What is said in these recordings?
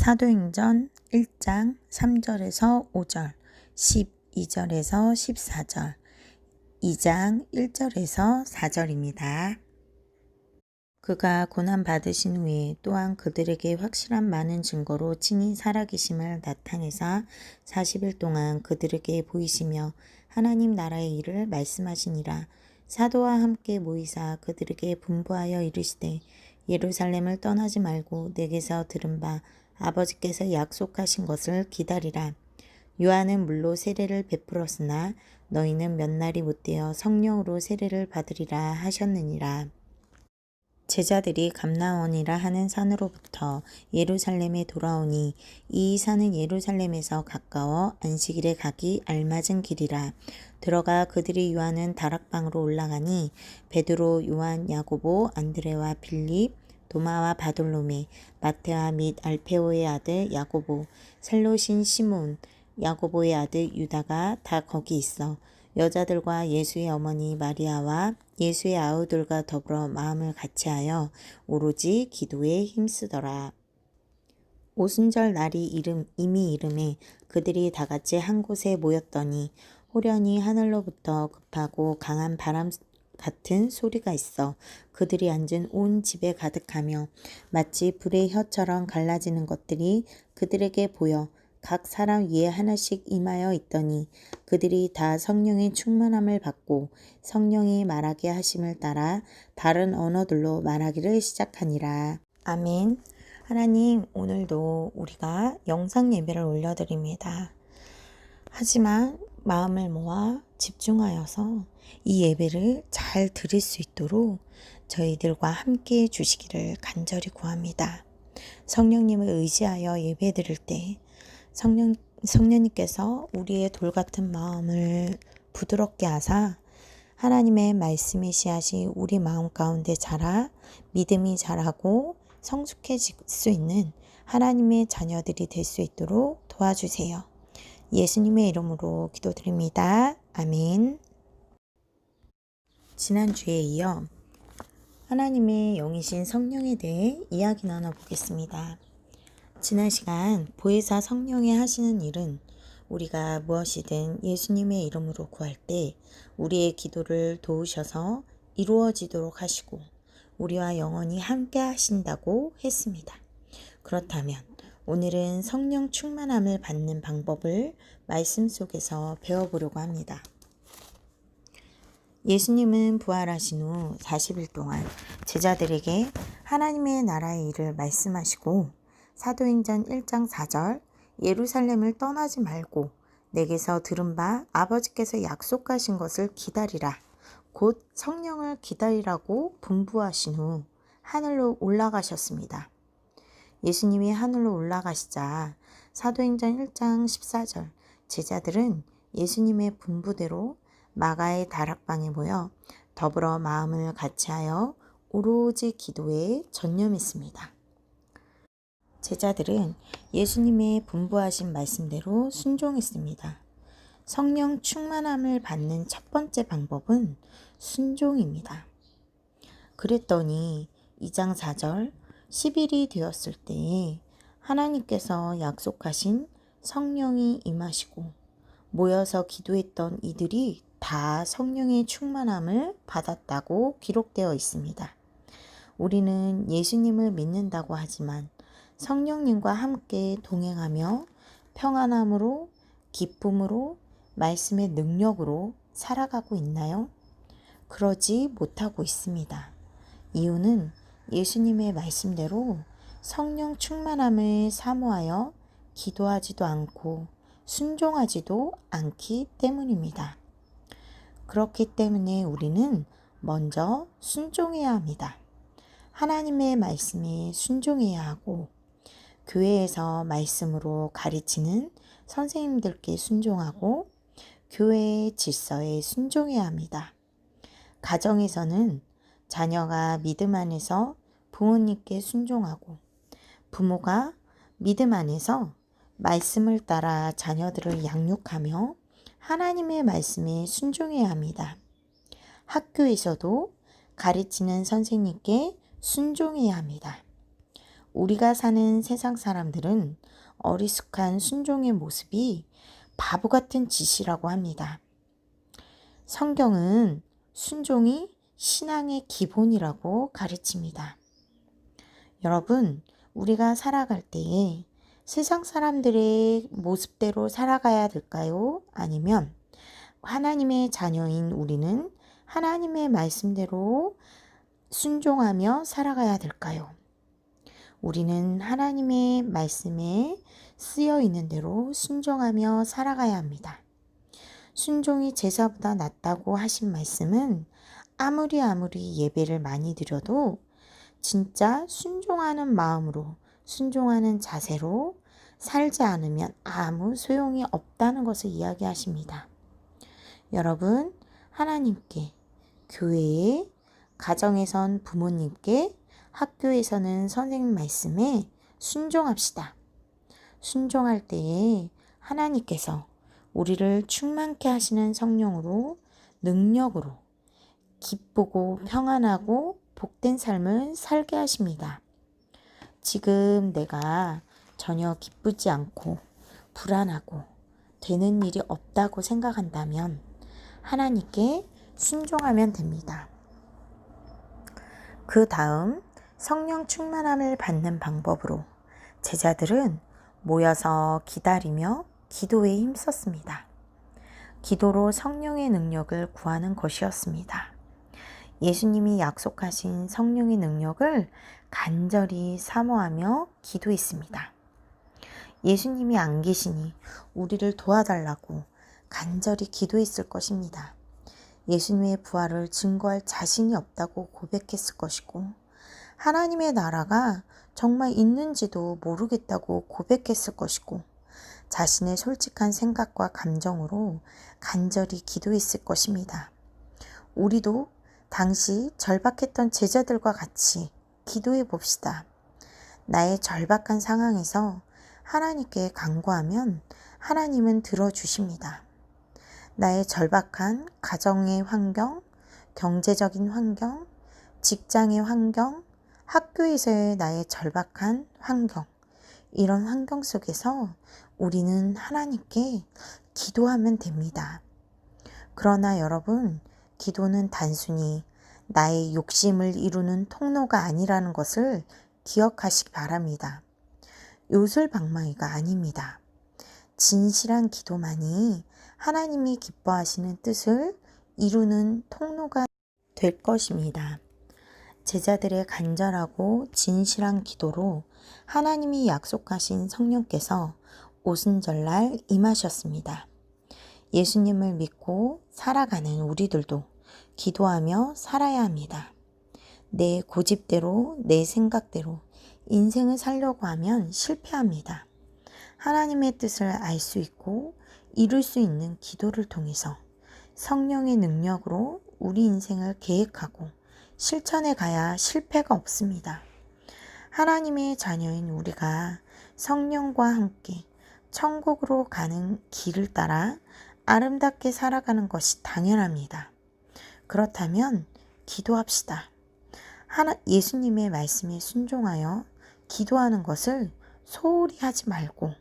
사도행전 1장 3절에서 5절, 12절에서 14절, 2장 1절에서 4절입니다. 그가 고난 받으신 후에 또한 그들에게 확실한 많은 증거로 친히 살아계심을 나타내사 40일 동안 그들에게 보이시며 하나님 나라의 일을 말씀하시니라. 사도와 함께 모이사 그들에게 분부하여 이르시되 예루살렘을 떠나지 말고 내게서 들은 바 아버지께서 약속하신 것을 기다리라. 요한은 물로 세례를 베풀었으나 너희는 몇 날이 못되어 성령으로 세례를 받으리라 하셨느니라. 제자들이 감나원이라 하는 산으로부터 예루살렘에 돌아오니 이 산은 예루살렘에서 가까워 안식일에 가기 알맞은 길이라 들어가 그들이 요하는 다락방으로 올라가니 베드로 요한 야고보 안드레와 빌립 도마와 바돌로메 마테와 및 알페오의 아들 야고보 셀로신 시몬 야고보의 아들 유다가 다 거기 있어 여자들과 예수의 어머니 마리아와 예수의 아우들과 더불어 마음을 같이하여 오로지 기도에 힘쓰더라. 오순절 날이 이름 이미 이름에 그들이 다 같이 한 곳에 모였더니 호련히 하늘로부터 급하고 강한 바람 같은 소리가 있어 그들이 앉은 온 집에 가득하며 마치 불의 혀처럼 갈라지는 것들이 그들에게 보여 각 사람 위에 하나씩 임하여 있더니 그들이 다 성령의 충만함을 받고 성령이 말하게 하심을 따라 다른 언어들로 말하기를 시작하니라. 아멘. 하나님, 오늘도 우리가 영상 예배를 올려드립니다. 하지만 마음을 모아 집중하여서 이 예배를 잘 드릴 수 있도록 저희들과 함께 해주시기를 간절히 구합니다. 성령님을 의지하여 예배 드릴 때 성령, 성령님께서 우리의 돌 같은 마음을 부드럽게 하사 하나님의 말씀의 씨앗이 우리 마음 가운데 자라 믿음이 자라고 성숙해질 수 있는 하나님의 자녀들이 될 수 있도록 도와주세요. 예수님의 이름으로 기도드립니다. 아멘. 지난주에 이어 하나님의 영이신 성령에 대해 이야기 나눠보겠습니다. 지난 시간 보혜사 성령이 하시는 일은 우리가 무엇이든 예수님의 이름으로 구할 때 우리의 기도를 도우셔서 이루어지도록 하시고 우리와 영원히 함께 하신다고 했습니다. 그렇다면 오늘은 성령 충만함을 받는 방법을 말씀 속에서 배워보려고 합니다. 예수님은 부활하신 후 40일 동안 제자들에게 하나님의 나라의 일을 말씀하시고 사도행전 1장 4절 예루살렘을 떠나지 말고 내게서 들은 바 아버지께서 약속하신 것을 기다리라. 곧 성령을 기다리라고 분부하신 후 하늘로 올라가셨습니다. 예수님이 하늘로 올라가시자 사도행전 1장 14절 제자들은 예수님의 분부대로 마가의 다락방에 모여 더불어 마음을 같이하여 오로지 기도에 전념했습니다. 제자들은 예수님의 분부하신 말씀대로 순종했습니다. 성령 충만함을 받는 첫 번째 방법은 순종입니다. 그랬더니 2장 4절 10일이 되었을 때에 하나님께서 약속하신 성령이 임하시고 모여서 기도했던 이들이 다 성령의 충만함을 받았다고 기록되어 있습니다. 우리는 예수님을 믿는다고 하지만 성령님과 함께 동행하며 평안함으로 기쁨으로 말씀의 능력으로 살아가고 있나요? 그러지 못하고 있습니다. 이유는 예수님의 말씀대로 성령 충만함을 사모하여 기도하지도 않고 순종하지도 않기 때문입니다. 그렇기 때문에 우리는 먼저 순종해야 합니다. 하나님의 말씀에 순종해야 하고 교회에서 말씀으로 가르치는 선생님들께 순종하고 교회의 질서에 순종해야 합니다. 가정에서는 자녀가 믿음 안에서 부모님께 순종하고 부모가 믿음 안에서 말씀을 따라 자녀들을 양육하며 하나님의 말씀에 순종해야 합니다. 학교에서도 가르치는 선생님께 순종해야 합니다. 우리가 사는 세상 사람들은 어리숙한 순종의 모습이 바보 같은 짓이라고 합니다. 성경은 순종이 신앙의 기본이라고 가르칩니다. 여러분, 우리가 살아갈 때에 세상 사람들의 모습대로 살아가야 될까요? 아니면 하나님의 자녀인 우리는 하나님의 말씀대로 순종하며 살아가야 될까요? 우리는 하나님의 말씀에 쓰여 있는 대로 순종하며 살아가야 합니다. 순종이 제사보다 낫다고 하신 말씀은 아무리 아무리 예배를 많이 드려도 진짜 순종하는 마음으로 순종하는 자세로 살지 않으면 아무 소용이 없다는 것을 이야기하십니다. 여러분, 하나님께, 교회에, 가정에선 부모님께, 학교에서는 선생님 말씀에 순종합시다. 순종할 때에 하나님께서 우리를 충만케 하시는 성령으로, 능력으로, 기쁘고 평안하고 복된 삶을 살게 하십니다. 지금 내가 전혀 기쁘지 않고 불안하고 되는 일이 없다고 생각한다면 하나님께 순종하면 됩니다. 그 다음 성령 충만함을 받는 방법으로 제자들은 모여서 기다리며 기도에 힘썼습니다. 기도로 성령의 능력을 구하는 것이었습니다. 예수님이 약속하신 성령의 능력을 간절히 사모하며 기도했습니다. 예수님이 안 계시니 우리를 도와달라고 간절히 기도했을 것입니다. 예수님의 부활을 증거할 자신이 없다고 고백했을 것이고, 하나님의 나라가 정말 있는지도 모르겠다고 고백했을 것이고, 자신의 솔직한 생각과 감정으로 간절히 기도했을 것입니다. 우리도 당시 절박했던 제자들과 같이 기도해 봅시다. 나의 절박한 상황에서 하나님께 간구하면 하나님은 들어주십니다. 나의 절박한 가정의 환경, 경제적인 환경, 직장의 환경, 학교에서의 나의 절박한 환경, 이런 환경 속에서 우리는 하나님께 기도하면 됩니다. 그러나 여러분, 기도는 단순히 나의 욕심을 이루는 통로가 아니라는 것을 기억하시기 바랍니다. 요술방망이가 아닙니다. 진실한 기도만이 하나님이 기뻐하시는 뜻을 이루는 통로가 될 것입니다. 제자들의 간절하고 진실한 기도로 하나님이 약속하신 성령께서 오순절날 임하셨습니다. 예수님을 믿고 살아가는 우리들도 기도하며 살아야 합니다. 내 고집대로, 내 생각대로 인생을 살려고 하면 실패합니다. 하나님의 뜻을 알 수 있고 이룰 수 있는 기도를 통해서 성령의 능력으로 우리 인생을 계획하고 실천해 가야 실패가 없습니다. 하나님의 자녀인 우리가 성령과 함께 천국으로 가는 길을 따라 아름답게 살아가는 것이 당연합니다. 그렇다면 기도합시다. 하나, 예수님의 말씀에 순종하여 기도하는 것을 소홀히 하지 말고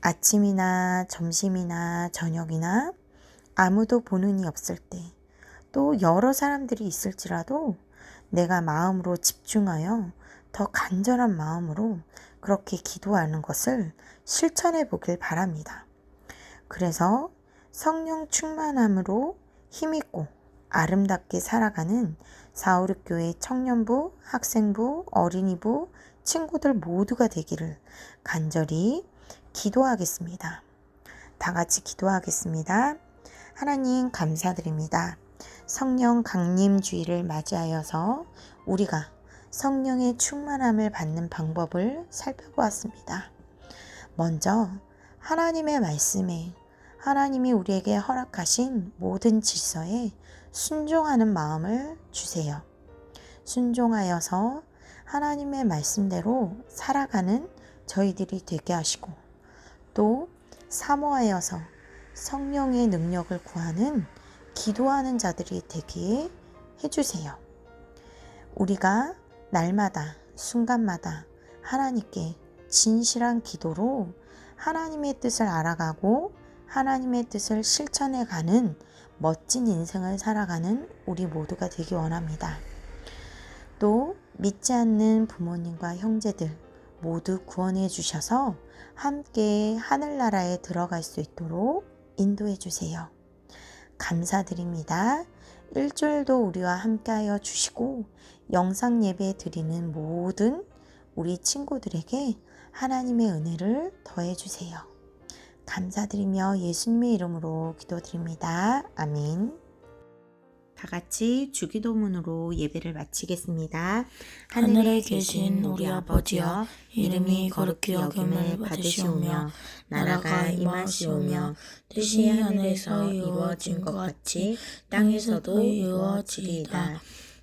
아침이나 점심이나 저녁이나 아무도 보는 이 없을 때 또 여러 사람들이 있을지라도 내가 마음으로 집중하여 더 간절한 마음으로 그렇게 기도하는 것을 실천해 보길 바랍니다. 그래서 성령 충만함으로 힘있고 아름답게 살아가는 사우르교회 청년부, 학생부, 어린이부, 친구들 모두가 되기를 간절히 기도하겠습니다. 다 같이 기도하겠습니다. 하나님 감사드립니다. 성령 강림 주의를 맞이하여서 우리가 성령의 충만함을 받는 방법을 살펴보았습니다. 먼저 하나님의 말씀에 하나님이 우리에게 허락하신 모든 질서에 순종하는 마음을 주세요. 순종하여서 하나님의 말씀대로 살아가는 저희들이 되게 하시고 또 사모하여서 성령의 능력을 구하는 기도하는 자들이 되게 해주세요. 우리가 날마다 순간마다 하나님께 진실한 기도로 하나님의 뜻을 알아가고 하나님의 뜻을 실천해 가는 멋진 인생을 살아가는 우리 모두가 되기 원합니다. 또 믿지 않는 부모님과 형제들 모두 구원해 주셔서 함께 하늘나라에 들어갈 수 있도록 인도해 주세요. 감사드립니다. 일주일도 우리와 함께하여 주시고 영상 예배 드리는 모든 우리 친구들에게 하나님의 은혜를 더해 주세요. 감사드리며 예수님의 이름으로 기도드립니다. 아멘. 다 같이 주기도문으로 예배를 마치겠습니다. 하늘에 계신 우리 아버지여 이름이 거룩히 여김을 받으시오며 나라가 임하시오며 뜻이 하늘에서 이루어진 것 같이 땅에서도 이루어지리이다.